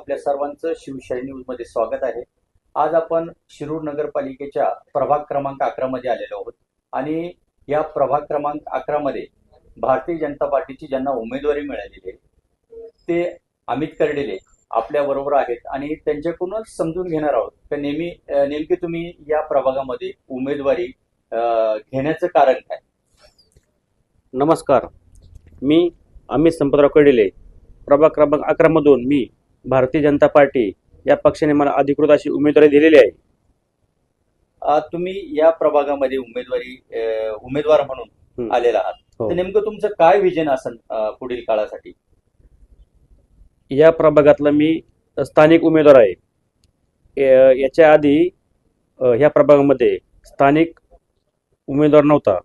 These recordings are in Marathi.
आपल्या सर्वांचं शिवशाही न्यूजमध्ये स्वागत आहे. आज आपण शिरूर नगरपालिकेच्या प्रभाग क्रमांक अकरा मध्ये आलेलो आहोत. आणि या प्रभाग क्रमांक अकरा मध्ये भारतीय जनता पार्टीची ज्यांना उमेदवारी मिळालेली आहे ते अमित कर्डिले आपल्या बरोबर आहेत. आणि त्यांच्याकडूनच समजून घेणार आहोत तर नेहमी नेमके नेमकी तुम्ही या प्रभागामध्ये उमेदवारी घेण्याचं कारण काय? नमस्कार. मी अमित संपतराव कडिले प्रभाग क्रमांक अकरामधून मी भारतीय जनता पार्टी या पक्षाने मला अधिकृत अशी उमेदवारी दिलेली आहे. तुम्ही या प्रभागामध्ये उमेदवारी उमेदवार म्हणून. आलेला आहात. हो. तर नेमकं तुमचं काय विजन असेल पुढील काळासाठी? या प्रभागातला मी स्थानिक उमेदवार आहे. याच्या आधी ह्या प्रभागामध्ये स्थानिक उमेदवार नव्हता.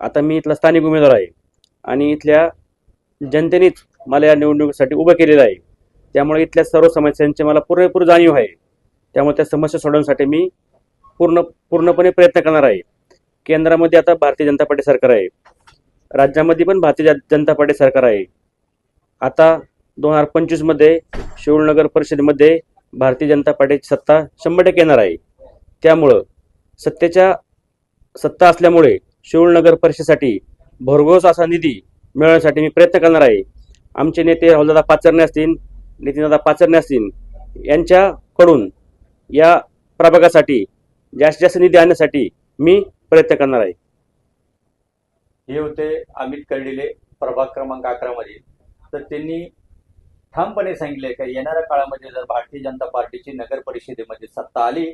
आता मी इथला स्थानिक उमेदवार आहे. आणि इथल्या जनतेनेच मला या निवडणुकीसाठी उभं केलेलं आहे. त्यामुळे इथल्या सर्व समस्यांची मला पुरेपूर जाणीव आहे. त्यामुळे त्या समस्या सोडवण्यासाठी मी पूर्ण पूर्णपणे प्रयत्न करणार आहे. केंद्रामध्ये आता भारतीय जनता पार्टी सरकार आहे. राज्यामध्ये पण भारतीय जन- जनता पार्टी सरकार आहे. आता दोन हजार पंचवीसमध्ये शिवनगर नगर परिषदेमध्ये भारतीय जनता पार्टीची सत्ता शंभर टक्के येणार आहे. त्यामुळं सत्तेच्या सत्ता असल्यामुळे शिवनगर नगर परिषदेसाठी भरघोस असा निधी मिळवण्यासाठी मी प्रयत्न करणार आहे. आमचे नेते राहुलदादा पाचरणे असतील नितीनदादा पाचरणे असतील यांच्याकडून या प्रभागासाठी जास्तीत जास्त निधी आणण्यासाठी मी प्रयत्न करणार आहे. हे होते अमित कर्डिले प्रभाग क्रमांक अकरा मध्ये तर त्यांनी ठामपणे सांगितले की येणाऱ्या काळामध्ये जर भारतीय जनता पार्टीची नगर परिषदेमध्ये सत्ता आली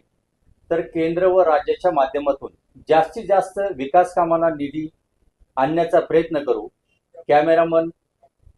तर केंद्र व राज्याच्या माध्यमातून जास्तीत जास्त विकास कामांना निधी आणण्याचा प्रयत्न करू. कॅमेरामन